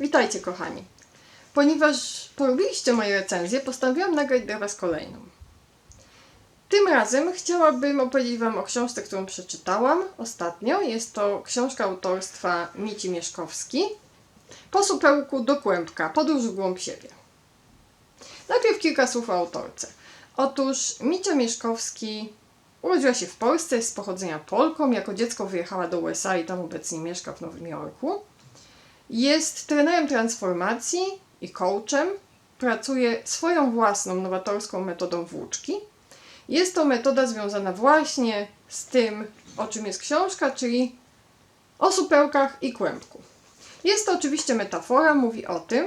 Witajcie kochani. Ponieważ polubiliście moje recenzje, postanowiłam nagrać dla Was kolejną. Tym razem chciałabym opowiedzieć Wam o książce, którą przeczytałam ostatnio. Jest to książka autorstwa Mici Mieszkowski. Po supełku do kłębka. Podróż w głąb siebie. Najpierw kilka słów o autorce. Otóż Micia Mieszkowski urodziła się w Polsce, jest z pochodzenia Polką. Jako dziecko wyjechała do USA i tam obecnie mieszka w Nowym Jorku. Jest trenerem transformacji i coachem. Pracuje swoją własną nowatorską metodą włóczki. Jest to metoda związana właśnie z tym, o czym jest książka, czyli o supełkach i kłębku. Jest to oczywiście metafora, mówi o tym,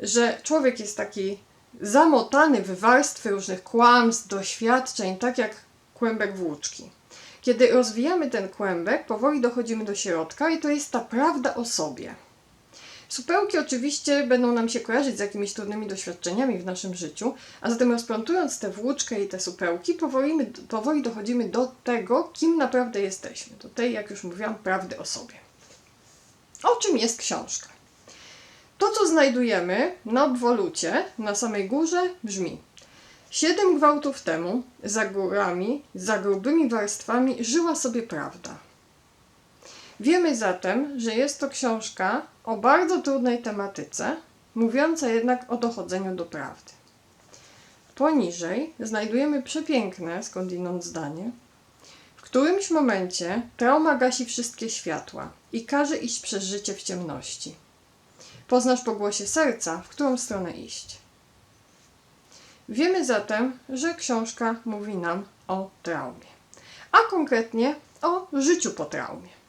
że człowiek jest taki zamotany w warstwy różnych kłamstw, doświadczeń, tak jak kłębek włóczki. Kiedy rozwijamy ten kłębek, powoli dochodzimy do środka i to jest ta prawda o sobie. Supełki oczywiście będą nam się kojarzyć z jakimiś trudnymi doświadczeniami w naszym życiu, a zatem rozplątując tę włóczkę i te supełki, powoli, powoli dochodzimy do tego, kim naprawdę jesteśmy. Do tej, jak już mówiłam, prawdy o sobie. O czym jest książka? To, co znajdujemy na obwolucie, na samej górze, brzmi Siedem gwałtów temu, za górami, za grubymi warstwami, żyła sobie prawda. Wiemy zatem, że jest to książka o bardzo trudnej tematyce, mówiąca jednak o dochodzeniu do prawdy. Poniżej znajdujemy przepiękne skądinąd zdanie. W którymś momencie trauma gasi wszystkie światła i każe iść przez życie w ciemności. Poznasz po głosie serca, w którą stronę iść. Wiemy zatem, że książka mówi nam o traumie, a konkretnie o życiu po traumie.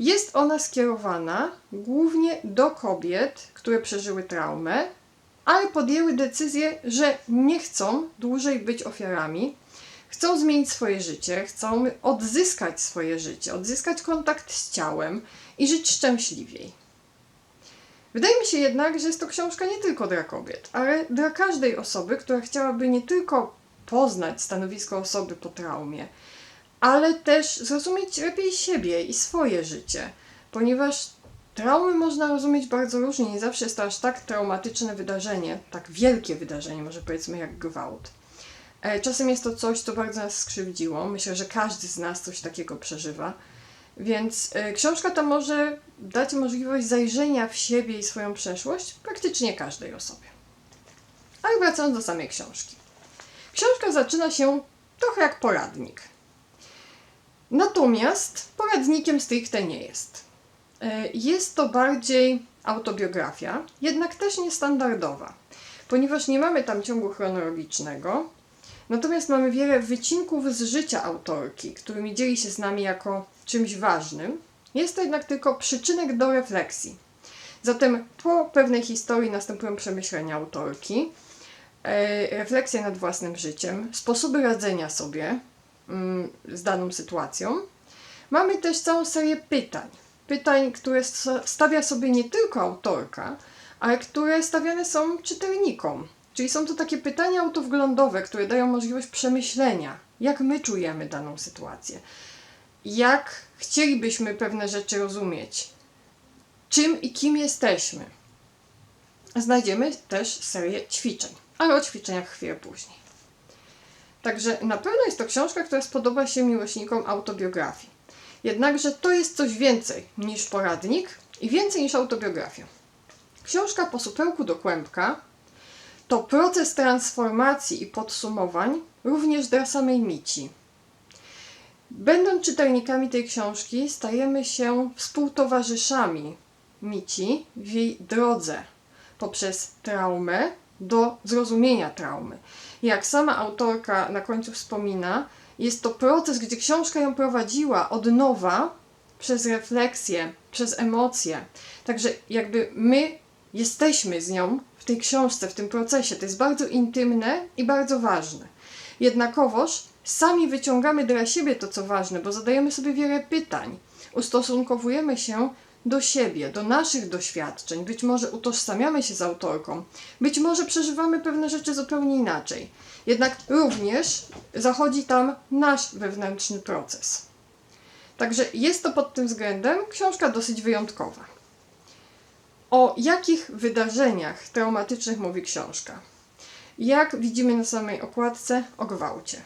Jest ona skierowana głównie do kobiet, które przeżyły traumę, ale podjęły decyzję, że nie chcą dłużej być ofiarami, chcą zmienić swoje życie, chcą odzyskać swoje życie, odzyskać kontakt z ciałem i żyć szczęśliwiej. Wydaje mi się jednak, że jest to książka nie tylko dla kobiet, ale dla każdej osoby, która chciałaby nie tylko poznać stanowisko osoby po traumie, ale też zrozumieć lepiej siebie i swoje życie, ponieważ traumy można rozumieć bardzo różnie. Nie zawsze jest to aż tak traumatyczne wydarzenie, tak wielkie wydarzenie, może powiedzmy jak gwałt. E, Czasem jest to coś, co bardzo nas skrzywdziło. Myślę, że każdy z nas coś takiego przeżywa. Więc e, książka ta może dać możliwość zajrzenia w siebie i swoją przeszłość praktycznie każdej osobie. Ale wracając do samej książki. Książka zaczyna się trochę jak poradnik. Natomiast poradnikiem stricte nie jest. E, Jest to bardziej autobiografia, jednak też niestandardowa, ponieważ nie mamy tam ciągu chronologicznego, natomiast mamy wiele wycinków z życia autorki, którymi dzieli się z nami jako czymś ważnym. Jest to jednak tylko przyczynek do refleksji. Zatem po pewnej historii następują przemyślenia autorki, e, refleksje nad własnym życiem, sposoby radzenia sobie z daną sytuacją. Mamy też całą serię pytań. Pytań, które stawia sobie nie tylko autorka, ale które stawiane są czytelnikom. Czyli są to takie pytania autowglądowe, które dają możliwość przemyślenia, jak my czujemy daną sytuację, jak chcielibyśmy pewne rzeczy rozumieć, czym i kim jesteśmy. Znajdziemy też serię ćwiczeń, ale o ćwiczeniach chwilę później. Także na pewno jest to książka, która spodoba się miłośnikom autobiografii. Jednakże to jest coś więcej niż poradnik i więcej niż autobiografia. Książka po supełku do kłębka to proces transformacji i podsumowań również dla samej Mici. Będąc czytelnikami tej książki, stajemy się współtowarzyszami Mici w jej drodze poprzez traumę do zrozumienia traumy. Jak sama autorka na końcu wspomina, jest to proces, gdzie książka ją prowadziła od nowa przez refleksję, przez emocje. Także jakby my jesteśmy z nią w tej książce, w tym procesie. To jest bardzo intymne i bardzo ważne. Jednakowoż sami wyciągamy dla siebie to, co ważne, bo zadajemy sobie wiele pytań. Ustosunkowujemy się do siebie, do naszych doświadczeń. Być może utożsamiamy się z autorką, być może przeżywamy pewne rzeczy zupełnie inaczej. Jednak również zachodzi tam nasz wewnętrzny proces. Także jest to pod tym względem książka dosyć wyjątkowa. O jakich wydarzeniach traumatycznych mówi książka? Jak widzimy na samej okładce, o gwałcie.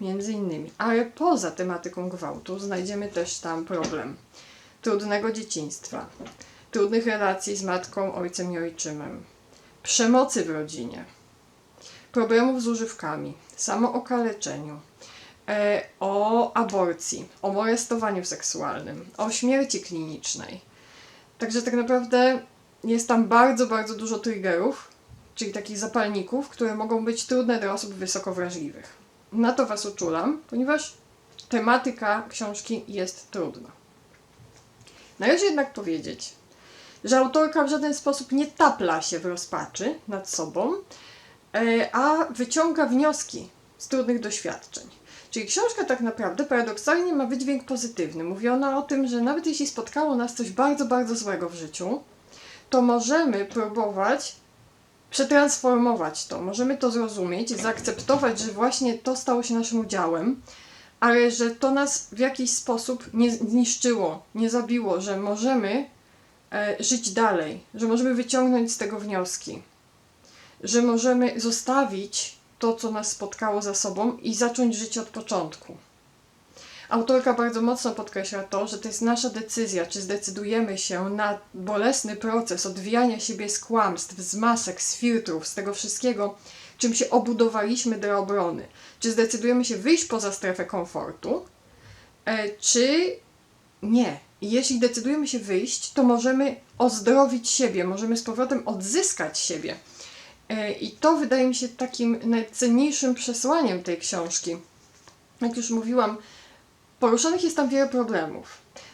Między innymi. Ale poza tematyką gwałtu znajdziemy też tam problem trudnego dzieciństwa, trudnych relacji z matką, ojcem i ojczymem, przemocy w rodzinie, problemów z używkami, samookaleczeniu, e, o aborcji, o molestowaniu seksualnym, o śmierci klinicznej. Także tak naprawdę jest tam bardzo, bardzo dużo triggerów, czyli takich zapalników, które mogą być trudne dla osób wysoko wrażliwych. Na to Was uczulam, ponieważ tematyka książki jest trudna. Należy jednak powiedzieć, że autorka w żaden sposób nie tapla się w rozpaczy nad sobą, e, a wyciąga wnioski z trudnych doświadczeń. Czyli książka tak naprawdę paradoksalnie ma wydźwięk pozytywny. Mówi ona o tym, że nawet jeśli spotkało nas coś bardzo, bardzo złego w życiu, to możemy próbować przetransformować to, możemy to zrozumieć, zaakceptować, że właśnie to stało się naszym udziałem, ale że to nas w jakiś sposób nie zniszczyło, nie zabiło, że możemy e, żyć dalej, że możemy wyciągnąć z tego wnioski, że możemy zostawić to, co nas spotkało za sobą i zacząć życie od początku. Autorka bardzo mocno podkreśla to, że to jest nasza decyzja, czy zdecydujemy się na bolesny proces odwijania siebie z kłamstw, z masek, z filtrów, z tego wszystkiego, czym się obudowaliśmy do obrony. Czy zdecydujemy się wyjść poza strefę komfortu, e, czy nie. Jeśli decydujemy się wyjść, to możemy ozdrowić siebie, możemy z powrotem odzyskać siebie. E, I to wydaje mi się takim najcenniejszym przesłaniem tej książki. Jak już mówiłam, poruszonych jest tam wiele problemów.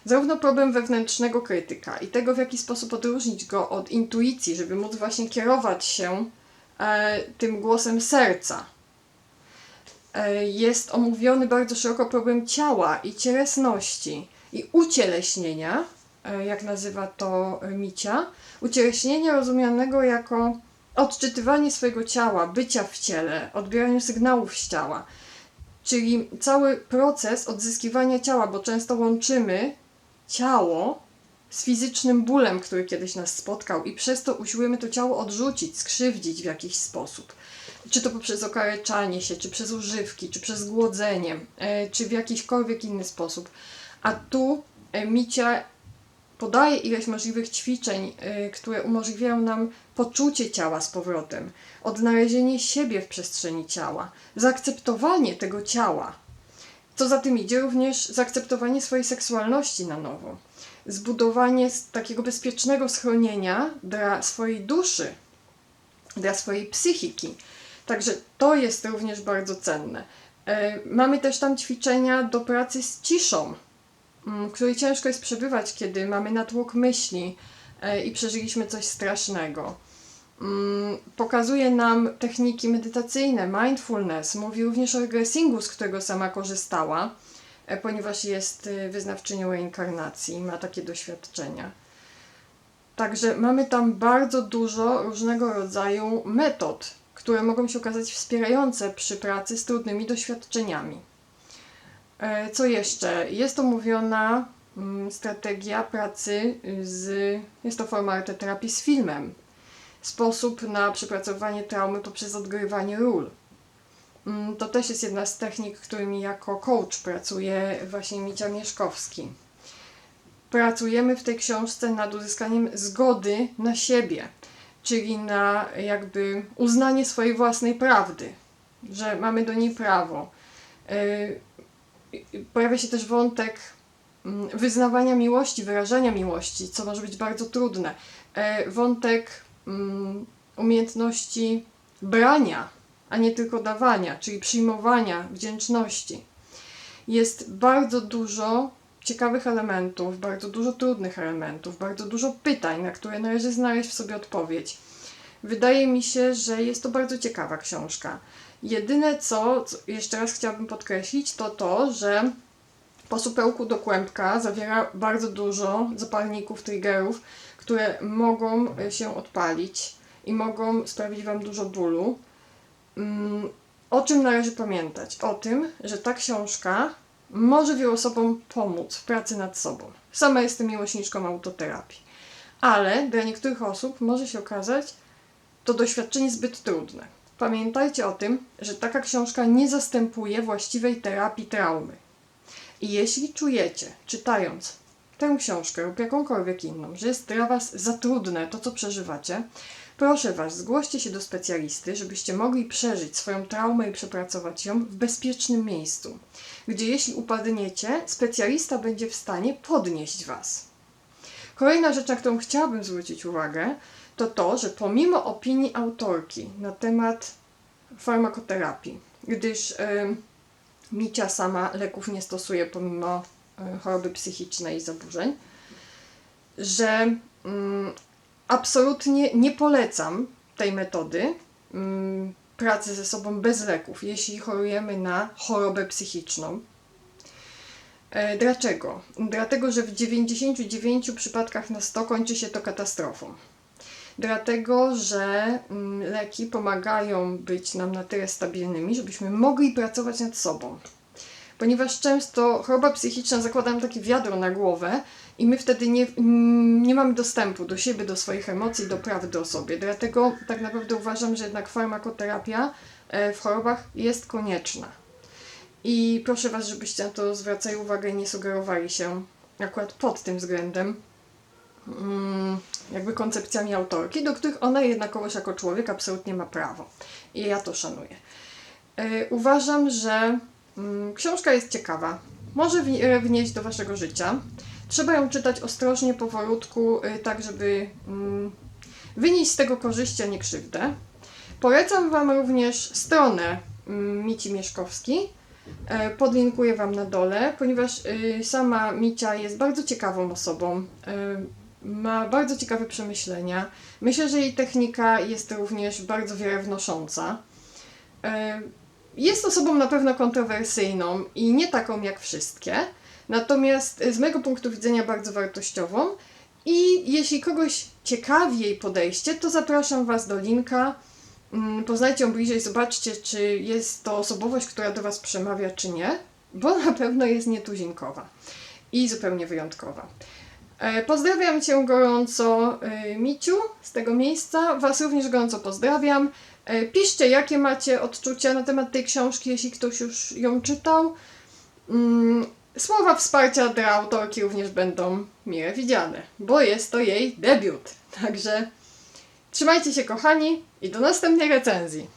Zarówno problem wewnętrznego krytyka i tego, w jaki sposób odróżnić go od intuicji, żeby móc właśnie kierować się tym głosem serca. E, jest omówiony bardzo szeroko problem ciała i cielesności i ucieleśnienia, e, jak nazywa to Micia. Ucieleśnienia rozumianego jako odczytywanie swojego ciała, bycia w ciele, odbieranie sygnałów z ciała. Czyli cały proces odzyskiwania ciała, bo często łączymy ciało z fizycznym bólem, który kiedyś nas spotkał, i przez to usiłujemy to ciało odrzucić, skrzywdzić w jakiś sposób. Czy to poprzez okaleczanie się, czy przez używki, czy przez głodzenie, e, czy w jakiśkolwiek inny sposób. A tu e, Micia podaje ileś możliwych ćwiczeń, y, które umożliwiają nam poczucie ciała z powrotem, odnalezienie siebie w przestrzeni ciała, zaakceptowanie tego ciała. Co za tym idzie, również zaakceptowanie swojej seksualności na nowo, zbudowanie takiego bezpiecznego schronienia dla swojej duszy, dla swojej psychiki. Także to jest również bardzo cenne. E, mamy też tam ćwiczenia do pracy z ciszą, w której ciężko jest przebywać, kiedy mamy natłok myśli e, i przeżyliśmy coś strasznego. Mm, pokazuje nam techniki medytacyjne, mindfulness, mówi również o regressingu, z którego sama korzystała, ponieważ jest e, wyznawczynią reinkarnacji i ma takie doświadczenia. Także mamy tam bardzo dużo różnego rodzaju metod, które mogą się okazać wspierające przy pracy z trudnymi doświadczeniami. E, co jeszcze? Jest omówiona mm, strategia pracy z, jest to forma arteterapii z filmem. Sposób na przepracowanie traumy poprzez odgrywanie ról. Mm, to też jest jedna z technik, którymi jako coach pracuje właśnie Micia Mieszkowski. Pracujemy w tej książce nad uzyskaniem zgody na siebie, czyli na jakby uznanie swojej własnej prawdy, że mamy do niej prawo e, pojawia się też wątek mm, wyznawania miłości, wyrażania miłości, co może być bardzo trudne. E, wątek mm, umiejętności brania, a nie tylko dawania, czyli przyjmowania, wdzięczności. Jest bardzo dużo ciekawych elementów, bardzo dużo trudnych elementów, bardzo dużo pytań, na które należy znaleźć w sobie odpowiedź. Wydaje mi się, że jest to bardzo ciekawa książka. Jedyne co, co jeszcze raz chciałabym podkreślić, to to, że po supełku do kłębka zawiera bardzo dużo zapalników, triggerów, które mogą e, się odpalić i mogą sprawić Wam dużo bólu. Mm, o czym należy pamiętać? O tym, że ta książka może wielu osobom pomóc w pracy nad sobą. Sama jestem miłośniczką autoterapii. ale dla niektórych osób może się okazać to doświadczenie zbyt trudne. Pamiętajcie o tym, że taka książka nie zastępuje właściwej terapii traumy. I jeśli czujecie, czytając tę książkę lub jakąkolwiek inną, że jest dla Was za trudne to, co przeżywacie, proszę Was, zgłoście się do specjalisty, żebyście mogli przeżyć swoją traumę i przepracować ją w bezpiecznym miejscu, gdzie jeśli upadniecie, specjalista będzie w stanie podnieść Was. Kolejna rzecz, na którą chciałabym zwrócić uwagę, to to, że pomimo opinii autorki na temat farmakoterapii, gdyż em, Micia sama leków nie stosuje pomimo e, choroby psychicznej i zaburzeń, że mm, absolutnie nie polecam tej metody mm, pracy ze sobą bez leków, jeśli chorujemy na chorobę psychiczną. E, Dlaczego? Dlatego, że w 99 przypadkach na 100 kończy się to katastrofą. Dlatego, że mm, leki pomagają być nam na tyle stabilnymi, żebyśmy mogli pracować nad sobą. Ponieważ często choroba psychiczna zakłada nam takie wiadro na głowę i my wtedy nie, nie mamy dostępu do siebie, do swoich emocji, do prawdy o sobie. Dlatego tak naprawdę uważam, że jednak farmakoterapia e, w chorobach jest konieczna. I proszę Was, żebyście na to zwracali uwagę i nie sugerowali się akurat pod tym względem mm, jakby koncepcjami autorki, do których ona jednakowoż jako człowiek absolutnie ma prawo. I ja to szanuję. E, Uważam, że mm, książka jest ciekawa. Może wnieść do Waszego życia. Trzeba ją czytać ostrożnie, powolutku, e, tak żeby mm, wynieść z tego korzyści, a nie krzywdę. Polecam Wam również stronę mm, Mici Mieszkowski. E, Podlinkuję Wam na dole, ponieważ y, sama Micia jest bardzo ciekawą osobą. y, Ma bardzo ciekawe przemyślenia. Myślę, że jej technika jest również bardzo wiele wnosząca. E, Jest osobą na pewno kontrowersyjną i nie taką jak wszystkie, natomiast y, z mojego punktu widzenia bardzo wartościową. I jeśli kogoś ciekawi jej podejście, to zapraszam Was do linka. Mm, Poznajcie ją bliżej, zobaczcie, czy jest to osobowość, która do Was przemawia, czy nie, bo na pewno jest nietuzinkowa i zupełnie wyjątkowa. E, Pozdrawiam Cię gorąco, e, Miciu, z tego miejsca. Was również gorąco pozdrawiam. E, Piszcie, jakie macie odczucia na temat tej książki, jeśli ktoś już ją czytał. Słowa wsparcia dla autorki również będą mile widziane, bo jest to jej debiut. Także trzymajcie się, kochani, i do następnej recenzji.